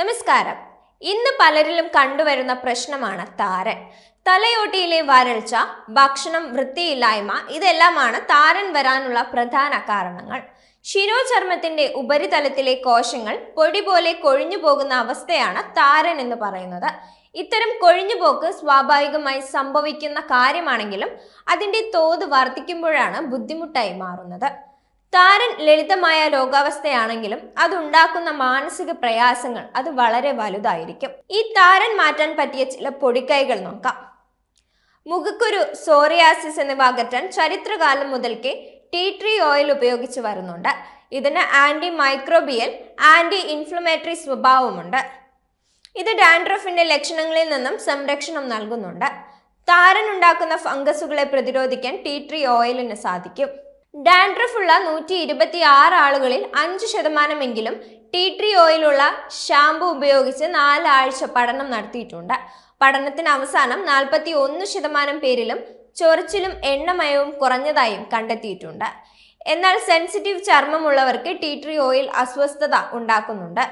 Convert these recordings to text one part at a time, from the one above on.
നമസ്കാരം. ഇന്ന് പലരിലും കണ്ടുവരുന്ന പ്രശ്നമാണ് താരൻ. തലയോട്ടിയിലെ വരൾച്ച ഭക്ഷണം വൃത്തിയില്ലായ്മ ഇതെല്ലാമാണ് താരൻ വരാനുള്ള പ്രധാന കാരണങ്ങൾ. ശിരോചർമ്മത്തിന്റെ ഉപരിതലത്തിലെ കോശങ്ങൾ പൊടി പോലെ കൊഴിഞ്ഞു പോകുന്ന അവസ്ഥയാണ് താരൻ എന്ന് പറയുന്നത്. ഇത്തരം കൊഴിഞ്ഞുപോക്ക് സ്വാഭാവികമായി സംഭവിക്കുന്ന കാര്യമാണെങ്കിലും അതിന്റെ തോത് വർദ്ധിക്കുമ്പോഴാണ് ബുദ്ധിമുട്ടായി മാറുന്നത്. താരൻ ലളിതമായ രോഗാവസ്ഥയാണെങ്കിലും അതുണ്ടാക്കുന്ന മാനസിക പ്രയാസങ്ങൾ അത് വളരെ വലുതായിരിക്കും. ഈ താരൻ മാറ്റാൻ പറ്റിയ ചില പൊടിക്കൈകൾ നോക്കാം. മുഖക്കുരു സോറിയാസിസ് എന്നിവ അകറ്റാൻ ചരിത്രകാലം മുതൽക്കേ ടീ ട്രീ ഓയിൽ ഉപയോഗിച്ച് വരുന്നുണ്ട്. ഇതിന് ആന്റി മൈക്രോബിയൽ ആന്റി ഇൻഫ്ലമേറ്ററി സ്വഭാവമുണ്ട്. ഇത് ഡാൻഡ്രഫിന്റെ ലക്ഷണങ്ങളിൽ നിന്നും സംരക്ഷണം നൽകുന്നുണ്ട്. താരൻ ഉണ്ടാക്കുന്ന ഫംഗസുകളെ പ്രതിരോധിക്കാൻ ടീ ട്രീ ഓയിലിന് സാധിക്കും. ഡാൻഡ്രഫ് ഉള്ള നൂറ്റി ഇരുപത്തി ആറ് ആളുകളിൽ അഞ്ച് ശതമാനമെങ്കിലും ടീ ട്രീ ഓയിലുള്ള ഷാമ്പു ഉപയോഗിച്ച് നാലാഴ്ച പഠനം നടത്തിയിട്ടുണ്ട്. പഠനത്തിന് അവസാനം നാൽപ്പത്തി ഒന്ന് ശതമാനം പേരിലും ചൊറിച്ചിലും എണ്ണമയവും കുറഞ്ഞതായും കണ്ടെത്തിയിട്ടുണ്ട്. എന്നാൽ സെൻസിറ്റീവ് ചർമ്മമുള്ളവർക്ക് ടീ ട്രീ ഓയിൽ അസ്വസ്ഥത ഉണ്ടാക്കുന്നുണ്ട്.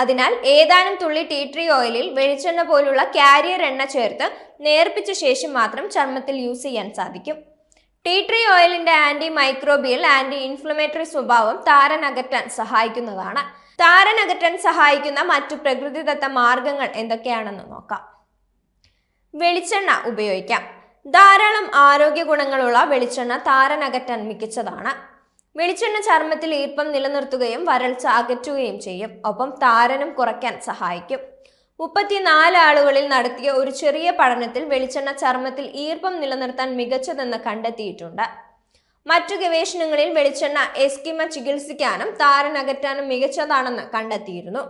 അതിനാൽ ഏതാനും തുള്ളി ടീ ട്രീ ഓയിലിൽ വെളിച്ചെണ്ണ പോലുള്ള കാരിയർ എണ്ണ ചേർത്ത് നേർപ്പിച്ച ശേഷം മാത്രം ചർമ്മത്തിൽ യൂസ് ചെയ്യാൻ സാധിക്കും. ടീ ട്രീ ഓയിലിന്റെ ആന്റി മൈക്രോബിയൽ ആന്റി ഇൻഫ്ലമേറ്ററി സ്വഭാവം താരൻ അകറ്റാൻ സഹായിക്കുന്നതാണ്. താരൻ അകറ്റാൻ സഹായിക്കുന്ന മറ്റു പ്രകൃതിദത്ത മാർഗങ്ങൾ എന്തൊക്കെയാണെന്ന് നോക്കാം. വെളിച്ചെണ്ണ ഉപയോഗിക്കാം. ധാരാളം ആരോഗ്യ ഗുണങ്ങളുള്ള വെളിച്ചെണ്ണ താരൻ അകറ്റാൻ മികച്ചതാണ്. വെളിച്ചെണ്ണ ചർമ്മത്തിൽ ഈർപ്പം നിലനിർത്തുകയും വരൾച്ച അകറ്റുകയും ചെയ്യും. ഒപ്പം താരനും കുറയ്ക്കാൻ സഹായിക്കും. മുപ്പത്തിനാല് ആളുകളിൽ നടത്തിയ ഒരു ചെറിയ പഠനത്തിൽ വെളിച്ചെണ്ണ ചർമ്മത്തിൽ ഈർപ്പം നിലനിർത്താൻ മികച്ചതെന്ന് കണ്ടെത്തിയിട്ടുണ്ട്. മറ്റു ഗവേഷണങ്ങളിൽ വെളിച്ചെണ്ണ എസ്കിമ ചികിത്സിക്കാനും താരനകറ്റാനും മികച്ചതാണെന്ന് കണ്ടെത്തിയിരുന്നു.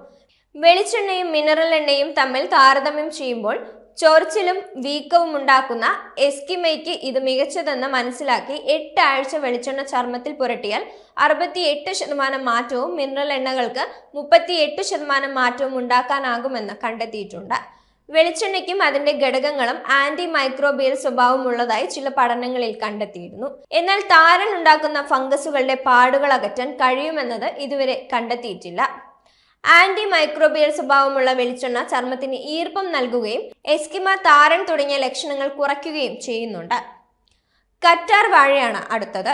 വെളിച്ചെണ്ണയും മിനറൽ എണ്ണയും തമ്മിൽ താരതമ്യം ചെയ്യുമ്പോൾ ചൊറിച്ചിലും വീക്കവും ഉണ്ടാക്കുന്ന എസ്കിമയ്ക്ക് ഇത് മികച്ചതെന്ന് മനസ്സിലാക്കി എട്ട് ആഴ്ച വെളിച്ചെണ്ണ ചർമ്മത്തിൽ പുരട്ടിയാൽ അറുപത്തി എട്ട് ശതമാനം മാറ്റവും മിനറൽ എണ്ണകൾക്ക് മുപ്പത്തി എട്ട് ശതമാനം മാറ്റവും ഉണ്ടാക്കാനാകുമെന്ന് കണ്ടെത്തിയിട്ടുണ്ട്. വെളിച്ചെണ്ണയ്ക്കും അതിന്റെ ഘടകങ്ങളും ആന്റി മൈക്രോബിയൽ സ്വഭാവമുള്ളതായി ചില പഠനങ്ങളിൽ കണ്ടെത്തിയിരുന്നു. എന്നാൽ താരൻ ഉണ്ടാക്കുന്ന ഫംഗസുകളുടെ പാടുകൾ അകറ്റാൻ കഴിയുമെന്നത് ഇതുവരെ കണ്ടെത്തിയിട്ടില്ല. ആന്റി മൈക്രോബിയൽ സ്വഭാവമുള്ള വെളിച്ചെണ്ണ ചർമ്മത്തിന് ഈർപ്പം നൽകുകയും എസ്കിമ താരൻ തുടങ്ങിയ ലക്ഷണങ്ങൾ കുറയ്ക്കുകയും ചെയ്യുന്നുണ്ട്. കറ്റാർ വാഴയാണ് അടുത്തത്.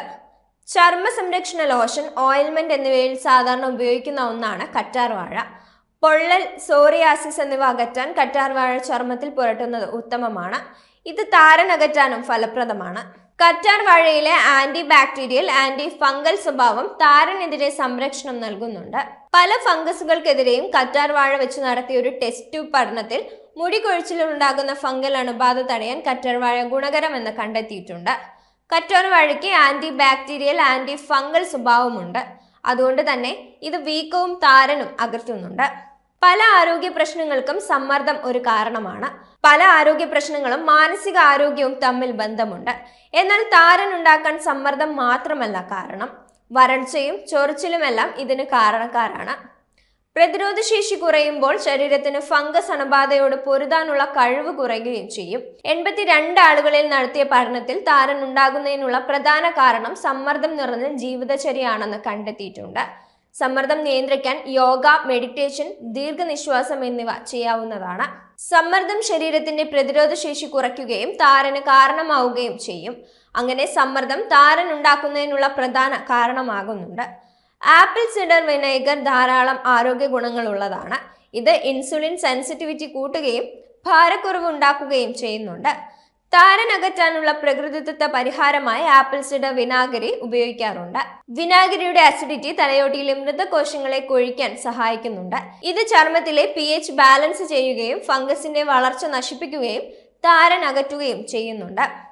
ചർമ്മ സംരക്ഷണ ലോഷൻ ഓയിൽമെന്റ് എന്നിവയിൽ സാധാരണ ഉപയോഗിക്കുന്ന ഒന്നാണ് കറ്റാർ വാഴ. പൊള്ളൽ സോറിയാസിസ് എന്നിവ അകറ്റാൻ കറ്റാർ വാഴ ചർമ്മത്തിൽ പുരട്ടുന്നത് ഉത്തമമാണ്. ഇത് താരൻ അകറ്റാനും ഫലപ്രദമാണ്. കറ്റാർ വാഴയിലെ ആന്റി ബാക്ടീരിയൽ ആന്റി ഫംഗൽ സ്വഭാവം താരനെതിരെ സംരക്ഷണം നൽകുന്നുണ്ട്. പല ഫംഗസുകൾക്കെതിരെയും കറ്റാർ വാഴ വെച്ച് നടത്തിയ ഒരു ടെസ്റ്റ് ട്യൂബ് പഠനത്തിൽ മുടി കൊഴിച്ചിലുണ്ടാകുന്ന ഫംഗൽ അണുബാധ തടയാൻ കറ്റാർ വാഴ ഗുണകരമെന്ന് കണ്ടെത്തിയിട്ടുണ്ട്. കറ്റാർ വാഴയ്ക്ക് ആന്റി ബാക്ടീരിയൽ ആന്റി ഫംഗൽ സ്വഭാവമുണ്ട്. അതുകൊണ്ട് തന്നെ ഇത് വീക്കവും താരനും അകറ്റുന്നുണ്ട്. പല ആരോഗ്യ പ്രശ്നങ്ങൾക്കും സമ്മർദ്ദം ഒരു കാരണമാണ്. പല ആരോഗ്യ പ്രശ്നങ്ങളും മാനസിക ആരോഗ്യവും തമ്മിൽ ബന്ധമുണ്ട്. എന്നാൽ താരൻ ഉണ്ടാക്കാൻ സമ്മർദ്ദം മാത്രമല്ല കാരണം. വരൾച്ചയും ചൊറിച്ചിലുമെല്ലാം ഇതിന് കാരണക്കാരാണ്. പ്രതിരോധ ശേഷി കുറയുമ്പോൾ ശരീരത്തിന് ഫംഗസ് അണുബാധയോട് പൊരുതാനുള്ള കഴിവ് കുറയുകയും ചെയ്യും. എൺപത്തിരണ്ട് ആളുകളിൽ നടത്തിയ പഠനത്തിൽ താരൻ ഉണ്ടാകുന്നതിനുള്ള പ്രധാന കാരണം സമ്മർദ്ദം നിറഞ്ഞ ജീവിതചര്യയാണെന്ന് കണ്ടെത്തിയിട്ടുണ്ട്. സമ്മർദ്ദം നിയന്ത്രിക്കാൻ യോഗ മെഡിറ്റേഷൻ ദീർഘനിശ്വാസം എന്നിവ ചെയ്യാവുന്നതാണ്. സമ്മർദ്ദം ശരീരത്തിന്റെ പ്രതിരോധ ശേഷി കുറയ്ക്കുകയും താരന് കാരണമാവുകയും ചെയ്യും. അങ്ങനെ സമ്മർദ്ദം താരൻ ഉണ്ടാക്കുന്നതിനുള്ള പ്രധാന കാരണമാകുന്നുണ്ട്. ആപ്പിൾ സിഡർ വിനേഗർ ധാരാളം ആരോഗ്യ ഗുണങ്ങളുള്ളതാണ്. ഇത് ഇൻസുലിൻ സെൻസിറ്റിവിറ്റി കൂട്ടുകയും ഭാരക്കുറവ് ഉണ്ടാക്കുകയും ചെയ്യുന്നുണ്ട്. താരൻ അകറ്റാനുള്ള പ്രകൃതിദത്ത പരിഹാരമായി ആപ്പിൾ സിഡർ വിനാഗിരി ഉപയോഗിക്കാറുണ്ട്. വിനാഗിരിയുടെ അസിഡിറ്റി തലയോട്ടിയിലെ മൃതകോശങ്ങളെ കൊഴിക്കാൻ സഹായിക്കുന്നുണ്ട്. ഇത് ചർമ്മത്തിലെ പി ബാലൻസ് ചെയ്യുകയും ഫംഗസിന്റെ വളർച്ച നശിപ്പിക്കുകയും താരൻ അകറ്റുകയും ചെയ്യുന്നുണ്ട്.